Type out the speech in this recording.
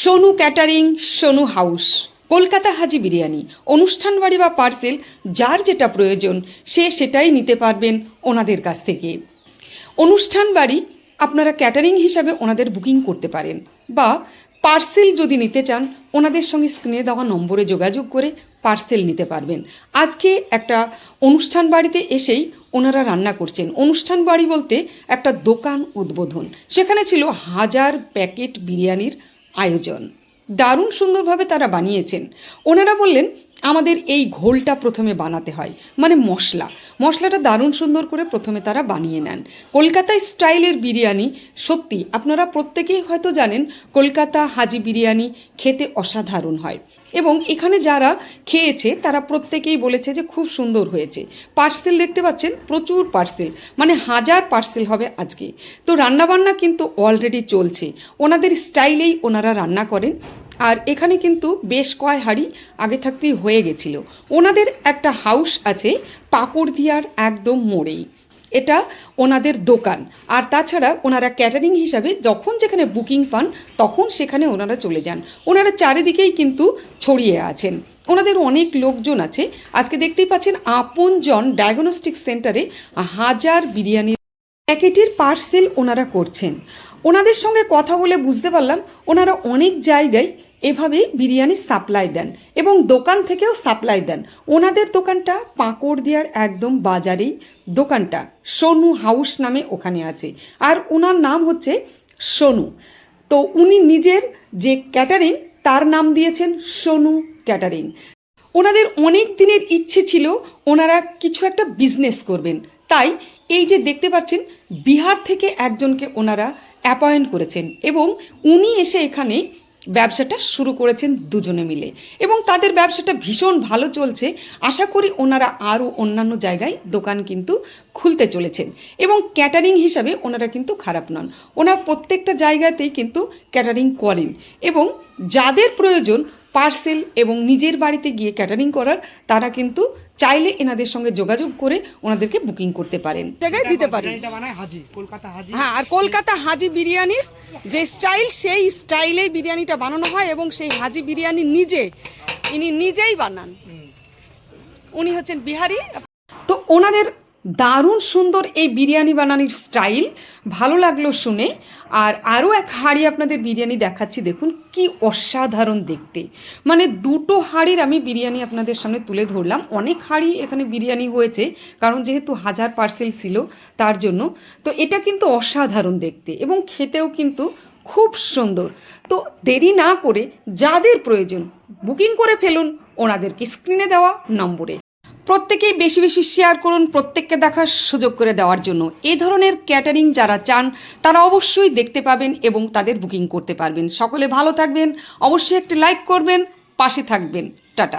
Sonu catering, Sonu house. Kolkata Haji biryani. অনুষ্ঠান বাড়ি বা পার্সেল, যার যেটা প্রয়োজন, সে সেটাই নিতে পারবেন ওনাদের কাছ থেকে। অনুষ্ঠান বাড়ি আপনারা ক্যাটারিং হিসাবে ওনাদের বুকিং করতে পারেন বা পার্সেল যদি নিতে চান, ওনাদের সঙ্গে স্ক্রিনে দেওয়া নম্বরে যোগাযোগ করে পার্সেল নিতে পারবেন। আজকে একটা অনুষ্ঠান বাড়িতে এসেই ওনারা রান্না করছেন। অনুষ্ঠান বাড়ি বলতে একটা দোকান উদ্বোধন। সেখানে ছিল হাজার প্যাকেট বিরিয়ানির আয়োজন। দারুণ সুন্দরভাবে তারা বানিয়েছেন। ওনারা বললেন আমাদের এই ঘোলটা প্রথমে বানাতে হয় মানে মশলা। মশলাটা দারুণ সুন্দর করে প্রথমে তারা বানিয়ে নেন। কলকাতা স্টাইলের বিরিয়ানি, সত্যি, আপনারা প্রত্যেকেই হয়তো জানেন, কলকাতা হাজি বিরিয়ানি খেতে অসাধারণ হয়। এবং এখানে যারা খেয়েছে, তারা প্রত্যেকেই বলেছে যে খুব সুন্দর হয়েছে। পার্সেল দেখতে পাচ্ছেন? প্রচুর পার্সেল মানে হাজার পার্সেল হবে আজকে। তো রান্নাবান্না কিন্তু অলরেডি চলছে। ওনাদের স্টাইলেই ওনারা রান্না করেন। আর এখানে কিন্তু বেশ কয় হাড়ি আগে থাকতেই হয়ে গেছিল। ওনাদের একটা হাউস আছে, পাকড়দিয়ার একদম মোড়েই। এটা ওনাদের দোকান। আর তাছাড়া ওনারা ক্যাটারিং হিসাবে যখন যেখানে বুকিং পান, তখন সেখানে ওনারা চলে যান। ওনারা চারিদিকেই কিন্তু ছড়িয়ে আছেন। ওনাদের অনেক লোকজন আছে। আজকে দেখতেই পাচ্ছেন আপনজন ডায়াগনস্টিক সেন্টারে হাজার বিরিয়ানি প্যাকেটের পার্সেল ওনারা করছেন। ওনাদের সঙ্গে কথা বলে বুঝতে পারলাম, ওনারা অনেক জায়গায় এভাবে বিরিয়ানি সাপ্লাই দেন এবং দোকান থেকেও সাপ্লাই দেন। ওনাদের দোকানটা পাঁকড় দেওয়ার একদম বাজারেই দোকানটা। সোনু হাউস নামে ওখানে আছে। আর ওনার নাম হচ্ছে সোনু। তো উনি নিজের যে ক্যাটারিং তার নাম দিয়েছেন সোনু ক্যাটারিং ওনাদের অনেক দিনের ইচ্ছে ছিল ওনারা কিছু একটা বিজনেস করবেন। তাই এই যে দেখতে পাচ্ছেন, বিহার থেকে একজনকে ওনারা অ্যাপয়েন্ট করেছেন এবং উনি এসে এখানে ব্যবসাটা শুরু করেছেন দুজনে মিলে। এবং তাদের ব্যবসাটা ভীষণ ভালো চলছে। আশা করি ওনারা আরও অন্যান্য জায়গায় দোকান কিন্তু খুলতে চলেছেন। এবং ক্যাটারিং হিসাবে ওনারা কিন্তু খারাপ নন। ওনার প্রত্যেকটা জায়গাতেই কিন্তু ক্যাটারিং করেন। এবং যাদের প্রয়োজন, পার্সেল এবং নিজের বাড়িতে গিয়ে ক্যাটারিং করার, তারা কিন্তু চাইলে এনাদের সঙ্গে যোগাযোগ করে ওনাদেরকে বুকিং করতে পারেন। জায়গায় দিতে পারেন। হাজি কলকাতা হ্যাঁ আর কলকাতা হাজি বিরিয়ানির যে স্টাইল সেই স্টাইলেই বিরিয়ানিটা বানানো হয় এবং সেই হাজি বিরিয়ানি নিজে ইনি নিজেই বানান। উনি হচ্ছেন বিহারি। তো ওনাদের দারুণ সুন্দর এই বিরিয়ানি বানানোর স্টাইল, ভালো লাগল শুনে। আর আরও এক হাঁড়ি আপনাদের বিরিয়ানি দেখাচ্ছি, দেখুন কি অসাধারণ দেখতে। মানে দুটো হাঁড়ির আমি বিরিয়ানি আপনাদের সামনে তুলে ধরলাম। অনেক হাঁড়ি এখানে বিরিয়ানি হয়েছে, কারণ যেহেতু হাজার পার্সেল ছিল তার জন্য। তো এটা কিন্তু অসাধারণ দেখতে এবং খেতেও কিন্তু খুব সুন্দর। তো দেরি না করে যাদের প্রয়োজন, বুকিং করে ফেলুন। ওনাদেরকে স্ক্রিনে দেওয়া নম্বরে। প্রত্যেকেই বেশি বেশি শেয়ার করুন, প্রত্যেককে দেখার সুযোগ করে দেওয়ার জন্য। এ ধরনের ক্যাটারিং যারা চান, তারা অবশ্যই দেখতে পাবেন এবং তাদের বুকিং করতে পারবেন। সকলে ভালো থাকবেন, অবশ্যই একটি লাইক করবেন, পাশে থাকবেন।